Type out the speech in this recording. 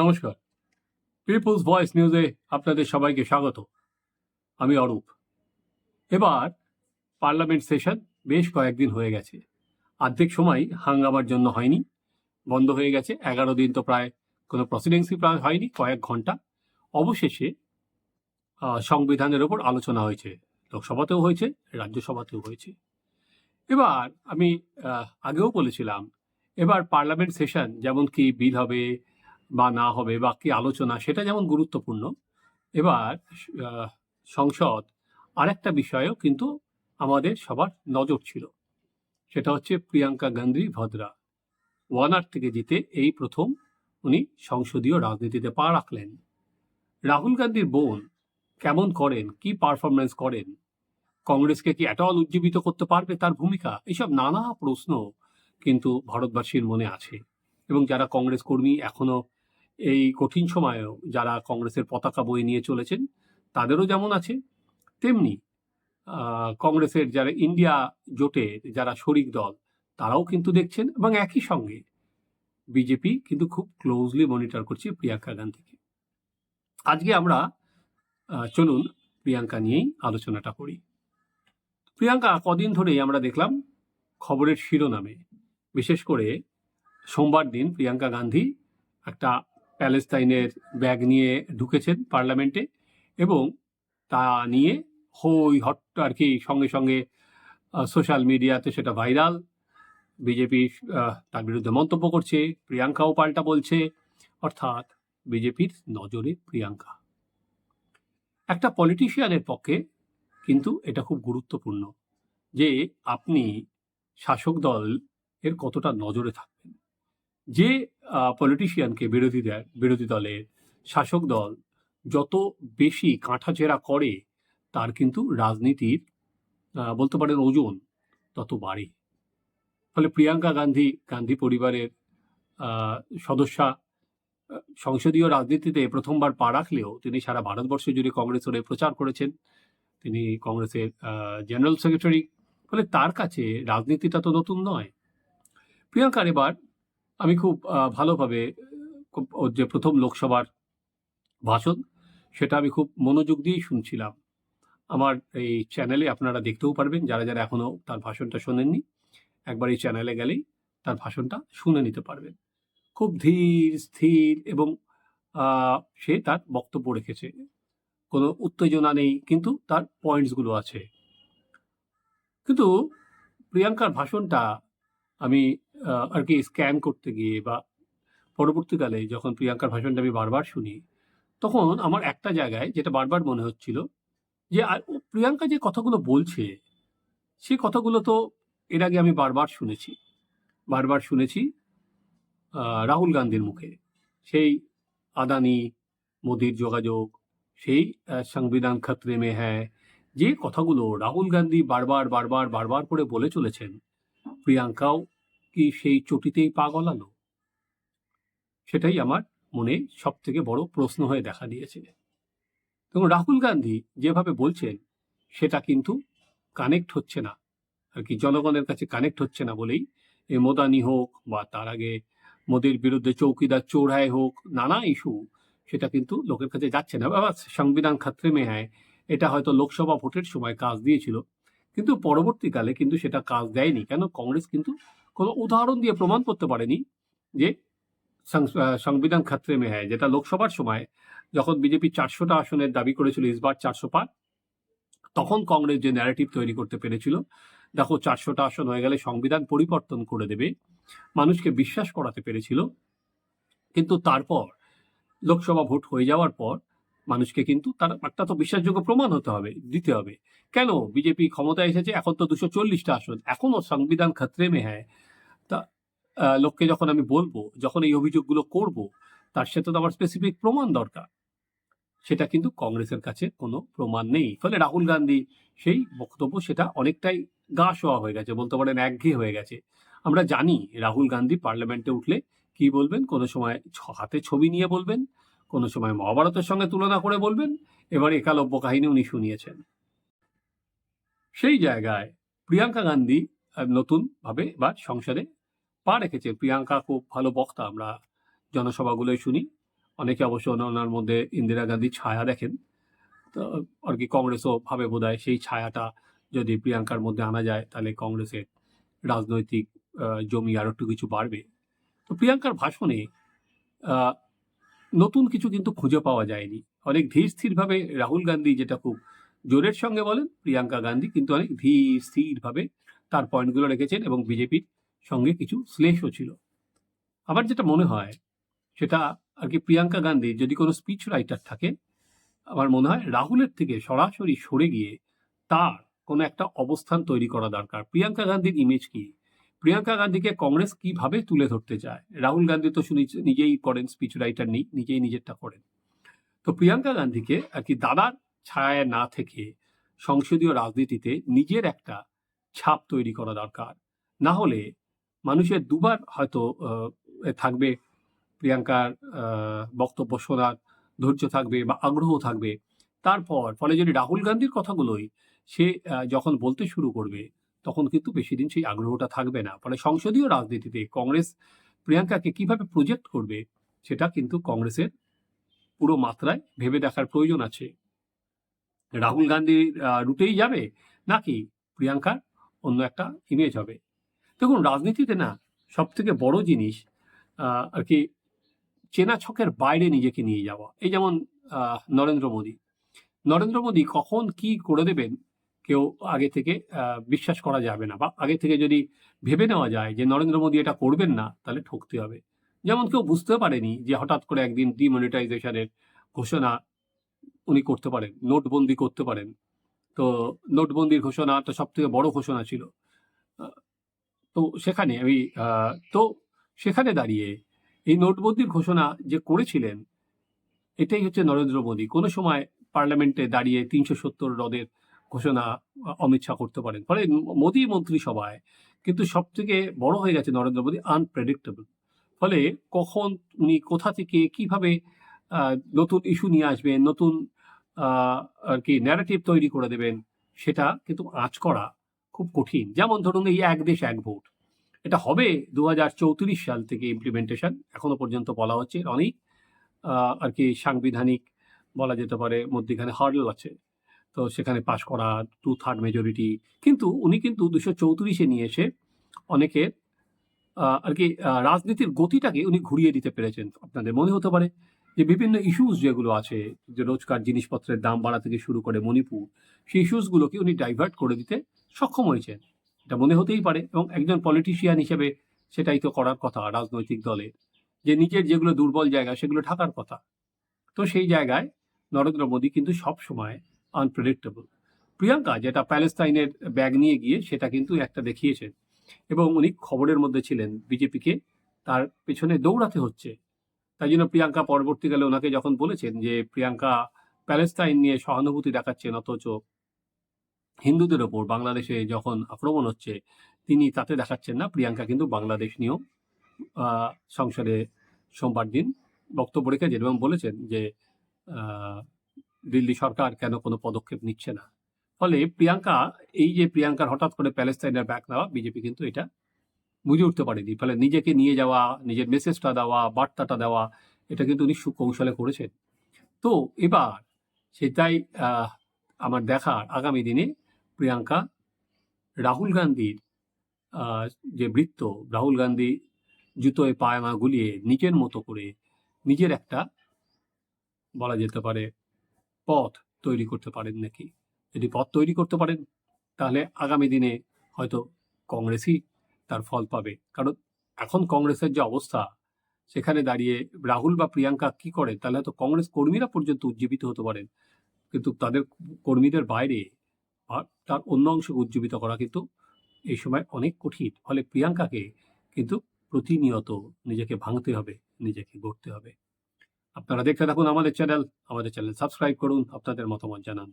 নমস্কার। People's voice নিউজে আপনাদের সবাইকে স্বাগত। আমি অরূপ। এবার পার্লামেন্ট সেশন বেশ কয়েকদিন হয়ে গেছে। অর্ধেক সময় হাঙ্গামার জন্য হয়নি। বন্ধ হয়ে গেছে। এগারো দিন তো প্রায় কোনো প্রসিডেন্সি প্রায় হয়নি, কয়েক ঘণ্টা। অবশেষে সংবিধানের ওপর আলোচনা হয়েছে। লোকসভাতেও হয়েছে, রাজ্যসভাতেও হয়েছে। এবার আমি আগেও বলেছিলাম, এবার পার্লামেন্ট সেশন যেমন কি বিল হবে বা না হবে বা কি আলোচনা, সেটা যেমন গুরুত্বপূর্ণ। এবার সংসদ আরেকটা বিষয়েও কিন্তু আমাদের সবার নজর ছিল। সেটা হচ্ছে প্রিয়াঙ্কা গান্ধী ভদ্রা। ওয়ানার থেকে জিতে এই প্রথম উনি সংসদীয় রাজনীতিতে পা রাখলেন। রাহুল গান্ধীর বোন কেমন করেন? কি পারফরমেন্স করেন? কংগ্রেসকে কি এটল উজ্জীবিত করতে পারবে তার ভূমিকা? এইসব নানা প্রশ্ন কিন্তু ভারতবাসীর মনে আছে। এবং যারা কংগ্রেস কর্মী এখনও এই কঠিন সময়েও যারা কংগ্রেসের পতাকা বয়ে নিয়ে চলেছেন, তাদেরও যেমন আছে, তেমনি কংগ্রেসের যারা ইন্ডিয়া জোটের যারা শরিক দল, তারাও কিন্তু দেখছেন এবং একই সঙ্গে বিজেপি কিন্তু খুব ক্লোজলি মনিটর করছে প্রিয়াঙ্কা গান্ধীকে। আজকে আমরা চলুন প্রিয়াঙ্কা নিয়েই আলোচনাটা করি। প্রিয়াঙ্কা, কদিন ধরেই আমরা দেখলাম খবরের শিরোনামে, বিশেষ করে সোমবার দিন প্রিয়াঙ্কা গান্ধী একটা প্যালেস্তাইনের ব্যাগ নিয়ে ঢুকেছেন পার্লামেন্টে এবং তা নিয়ে হই হট আর কি সঙ্গে সঙ্গে সোশ্যাল মিডিয়াতে সেটা ভাইরাল। বিজেপি তার বিরুদ্ধে মন্তব্য করছে, প্রিয়াঙ্কাও পাল্টা বলছে। অর্থাৎ বিজেপির নজরে প্রিয়াঙ্কা। একটা পলিটিশিয়ানের পক্ষে কিন্তু এটা খুব গুরুত্বপূর্ণ যে আপনি শাসক দল এর কতটা নজরে থাকবেন যে পলিটিশিয়ানকে বিরোধী বিরোধী দলের শাসক দল যত বেশি কাঁটাচেরা করে, তার কিন্তু রাজনীতির বলতে পারেন ওজন তত বাড়ে। ফলে প্রিয়াঙ্কা গান্ধী গান্ধী পরিবারের সদস্যা সংসদীয় রাজনীতিতে প্রথমবার পা রাখলেও তিনি সারা ভারতবর্ষ জুড়ে কংগ্রেসের হয়ে প্রচার করেছেন। তিনি কংগ্রেসের জেনারেল সেক্রেটারি ফলে তার কাছে রাজনীতিটা তো নতুন নয়। প্রিয়াঙ্কার এবার আমি খুব ভালোভাবে যে প্রথম লোকসভার ভাষণ, সেটা আমি খুব মনোযোগ দিয়েই শুনছিলাম। আমার এই চ্যানেলে আপনারা দেখতেও পারবেন, যারা যারা এখনও তার ভাষণটা শোনেননি, একবার এই চ্যানেলে গেলেই তার ভাষণটা শুনে নিতে পারবেন। খুব ধীর, স্থির এবং সে তার বক্তব্য রেখেছে। কোনো উত্তেজনা নেই, কিন্তু তার পয়েন্টসগুলো আছে। কিন্তু প্রিয়াঙ্কার ভাষণটা আমি আর কি স্ক্যান করতে গিয়ে বা পরবর্তীকালে যখন প্রিয়াঙ্কার ভাষণটা আমি বারবার শুনি, তখন আমার একটা জায়গায় যেটা বারবার মনে হচ্ছিল যে প্রিয়াঙ্কা যে কথাগুলো বলছে, সে কথাগুলো তো এর আগে আমি বারবার শুনেছি। বারবার শুনেছি রাহুল গান্ধীর মুখে। সেই আদানি, মোদির যোগাযোগ, সেই সংবিধান খতরে মে হ্যাঁ যে কথাগুলো রাহুল গান্ধী বারবার বারবার বারবার করে বলে চলেছেন, প্রিয়াঙ্কাও কি সেই চটিতেই পা গলালো? সেটাই আমার মনে সব থেকে বড় প্রশ্ন হয়ে দেখা দিয়েছে। এবং রাহুল গান্ধী যেভাবে বলছেন, সেটা কিন্তু কানেক্ট হচ্ছে না। আর কি জনগণের কাছে কানেক্ট হচ্ছে না বলেই এই মোদানি হোক বা তার আগে মোদির বিরুদ্ধে চৌকিদার চোরাই হোক, নানা ইস্যু, সেটা কিন্তু লোকের কাছে যাচ্ছে না। বাবা, সংবিধান খাত্রে মে হ্যায় এটা হয়তো লোকসভা ভোটের সময় কাজ দিয়েছিল, কিন্তু পরবর্তীকালে কিন্তু সেটা কাজ দেয়নি। কেন? কংগ্রেস কিন্তু কোনো উদাহরণ দিয়ে প্রমাণ করতে পারেনি যে সংবিধান খাত্রে মে হ্যায় যেটা লোকসভার সময় যখন বিজেপি চারশোটা আসনের দাবি করেছিল ইসবার চারশো পার তখন কংগ্রেস যে ন্যারেটিভ তৈরি করতে পেরেছিল দেখো চারশোটা আসন হয়ে গেলে সংবিধান পরিবর্তন করে দেবে মানুষকে বিশ্বাস করাতে পেরেছিল কিন্তু তারপর লোকসভা ভোট হয়ে যাওয়ার পর মানুষকে কিন্তু তার একটা তো বিশ্বাসযোগ্য প্রমাণ হতে হবে দিতে হবে। কেন? বিজেপি ক্ষমতায় এসেছে এখন তো দুশো চল্লিশটা আসন এখনও সংবিধান খাত্রে মে হ্যায় তা আহ, লোককে যখন আমি বলব, যখন এই অভিযোগগুলো করব, তার সাথে তো আমার স্পেসিফিক প্রমাণ দরকার। সেটা কিন্তু কংগ্রেসের কাছে কোনো প্রমাণ নেই। ফলে রাহুল গান্ধী সেই বক্তব্য সেটা অনেকটাই গা শোয়া হয়ে গেছে, বলতে পারেন একঘেয়ে হয়ে গেছে। আমরা জানি রাহুল গান্ধী পার্লামেন্টে উঠলে কি বলবেন? কোনো সময় হাতে ছবি নিয়ে বলবেন, কোনো সময় মহাভারতের সঙ্গে তুলনা করে বলবেন। এবার একালব্য কাহিনী উনি শুনিয়েছেন। সেই জায়গায় প্রিয়াঙ্কা গান্ধী নতুনভাবে বা সংসদে পা রেখেছে প্রিয়াঙ্কা খুব ভালো বক্তা, আমরা জনসভাগুলোয় শুনি। অনেকে অবশ্য ওনার মধ্যে ইন্দিরা গান্ধীর ছায়া দেখেন। তো, আর কি কংগ্রেসও ভাবে বোধহয় সেই ছায়াটা যদি প্রিয়াঙ্কার মধ্যে আনা যায়, তাহলে কংগ্রেসের রাজনৈতিক জমি আরও একটু কিছু বাড়বে। তো প্রিয়াঙ্কার ভাষণে নতুন কিছু কিন্তু খুঁজে পাওয়া যায়নি। অনেক ধীর স্থিরভাবে রাহুল গান্ধী যেটা খুব জোরের সঙ্গে বলেন, প্রিয়াঙ্কা গান্ধী কিন্তু অনেক ধীর স্থিরভাবে তার পয়েন্টগুলো রেখেছেন এবং বিজেপির সঙ্গে কিছু শ্লেষও ছিল। আমার যেটা মনে হয়, সেটা আর কি প্রিয়াঙ্কা গান্ধী যদি কোনো স্পিচ রাইটার থাকে, আমার মনে হয় রাহুলের থেকে সরাসরি সরে গিয়ে তার কোনো একটা অবস্থান তৈরি করা দরকার। প্রিয়াঙ্কা গান্ধীর ইমেজ কি? প্রিয়াঙ্কা গান্ধীকে কংগ্রেস কীভাবে তুলে ধরতে চায়? রাহুল গান্ধী তো নিজেই করেন স্পিচ রাইটার নেই নিজেই নিজেরটা করেন। তো প্রিয়াঙ্কা গান্ধীকে আর কি দাদার ছায়ায় না থেকে সংসদীয় রাজনীতিতে নিজের একটা ছাপ তৈরি করা দরকার। না হলে মানুষের দুবার হয়তো থাকবে, প্রিয়াঙ্কার বক্তব্য শোনার ধৈর্য থাকবে বা আগ্রহ থাকবে। তারপর, ফলে যদি রাহুল গান্ধীর কথাগুলোই সে যখন বলতে শুরু করবে, তখন কিন্তু বেশি দিন সেই আগ্রহটা থাকবে না। ফলে সংসদীয় রাজনীতিতে কংগ্রেস প্রিয়াঙ্কাকে কীভাবে প্রজেক্ট করবে, সেটা কিন্তু কংগ্রেসের পুরো মাত্রায় ভেবে দেখার প্রয়োজন আছে। রাহুল গান্ধীর রুটেই যাবে, নাকি প্রিয়াঙ্কার অন্য একটা ইমেজ হবে? দেখুন, রাজনীতিতে না সব থেকে বড় জিনিস আর কি চেনা ছকের বাইরে নিজেকে নিয়ে যাওয়া। এই যেমন নরেন্দ্র মোদী। নরেন্দ্র মোদী কখন কি করে দেবেন কেউ আগে থেকে বিশ্বাস করা যাবে না। বা আগে থেকে যদি ভেবে নেওয়া যায় যে নরেন্দ্র মোদী এটা করবেন না, তাহলে ঠকতে হবে। যেমন কেউ বুঝতে পারেনি যে হঠাৎ করে একদিন ডিমনিটাইজেশনের ঘোষণা উনি করতে পারেন, নোটবন্দি করতে পারেন। তো নোটবন্দির ঘোষণা তো সব থেকে বড় ঘোষণা ছিল। তো সেখানে আমি তো সেখানে দাঁড়িয়ে এই নোটবন্দির ঘোষণা যে করেছিলেন, এটাই হচ্ছে নরেন্দ্র মোদী। কোনো সময় পার্লামেন্টে দাঁড়িয়ে তিনশো সত্তর রদের ঘোষণা অমিত শাহ করতে পারেন। ফলে মোদী মন্ত্রিসভায় কিন্তু সব থেকে বড় হয়ে গেছে নরেন্দ্র মোদী আনপ্রেডিক্টেবল ফলে কখন, উনি কোথা থেকে কীভাবে নতুন ইস্যু নিয়ে আসবেন, নতুন আর কি ন্যারেটিভ তৈরি করে দেবেন, সেটা কিন্তু আঁচ করা খুব কঠিন। যেমন ধরুন এই এক দেশ এক ভোট। এটা হবে দু হাজার চৌত্রিশ সাল থেকে ইমপ্লিমেন্টেশন এখনও পর্যন্ত বলা হচ্ছে, অনেক আর কি সাংবিধানিক বলা যেতে পারে, মধ্যেখানে হার্ডল আছে। তো সেখানে পাশ করা টু থার্ড মেজরিটি কিন্তু উনি কিন্তু দুশো চৌত্রিশে নিয়ে এসে অনেকের আর কি রাজনীতির গতিটাকে উনি ঘুরিয়ে দিতে পেরেছেন। আপনাদের মনে হতে পারে যে বিভিন্ন ইস্যুস যেগুলো আছে, যে রোজকার জিনিসপত্রের দাম বাড়া থেকে শুরু করে মণিপুর, সেই ইস্যুসগুলোকে উনি ডাইভার্ট করে দিতে সক্ষম হয়েছেন এটা মনে হতেই পারে এবং একজন পলিটিশিয়ান হিসেবে সেটাই তো করার কথা রাজনৈতিক দলের যে নিজের যেগুলো দুর্বল জায়গা সেগুলো ঢাকার কথা। তো সেই জায়গায় নরেন্দ্র মোদী কিন্তু সব সময় আনপ্রেডিক্টেবল প্রিয়াঙ্কা, যেটা প্যালেস্তাইনের ব্যাগ নিয়ে গিয়ে সেটা কিন্তু একটা দেখিয়েছেন এবং উনি খবরের মধ্যে ছিলেন বিজেপিকে, তার পেছনে দৌড়াতে হচ্ছে। তাই জন্য প্রিয়াঙ্কা পরবর্তীকালে ওনাকে যখন বলেছেন যে প্রিয়াঙ্কা প্যালেস্তাইন নিয়ে সহানুভূতি দেখাচ্ছেন অথচ হিন্দুদের ওপর বাংলাদেশে যখন আক্রমণ হচ্ছে, তিনি তাতে দেখাচ্ছেন না। প্রিয়াঙ্কা কিন্তু বাংলাদেশ নিয়েও সংসদে সোমবার দিন বক্তব্য রেখেছেন এবং বলেছেন যে দিল্লি সরকার কেন কোনো পদক্ষেপ নিচ্ছে না। ফলে প্রিয়াঙ্কা, এই যে প্রিয়াঙ্কার হঠাৎ করে প্যালেস্তাইনের ব্যাক নেওয়া, বিজেপি কিন্তু এটা বুঝে উঠতে পারেনি। ফলে নিজেকে নিয়ে যাওয়া, নিজের মেসেজটা দেওয়া, বার্তাটা দেওয়া, এটা কিন্তু উনি সুকৌশলে করেছেন। তো এবার সেটাই আমার দেখার আগামী দিনে প্রিয়াঙ্কা, রাহুল গান্ধীর যে বৃত্ত, রাহুল গান্ধী জুতোয় পায়মা গুলিয়ে নিজের মতো করে নিজের একটা, বলা যেতে পারে, পথ তৈরি করতে পারেন নাকি? যদি পথ তৈরি করতে পারেন, তাহলে আগামী দিনে হয়তো কংগ্রেসই তার ফল পাবে। কারণ এখন কংগ্রেসের যে অবস্থা, সেখানে দাঁড়িয়ে রাহুল বা প্রিয়াঙ্কা কি করে? তাহলে হয়তো কংগ্রেস কর্মীরা পর্যন্ত উজ্জীবিত হতে পারেন। কিন্তু তাদের কর্মীদের বাইরে আর তার অন্য অংশকে উজ্জীবিত করা কিন্তু এই সময় অনেক কঠিন। ফলে প্রিয়াঙ্কাকে কিন্তু প্রতিনিয়ত নিজেকে ভাঙতে হবে, নিজেকে গড়তে হবে। আপনারা দেখতে থাকুন আমাদের চ্যানেল আমাদের চ্যানেল সাবস্ক্রাইব করুন, আপনাদের মতামত জানান।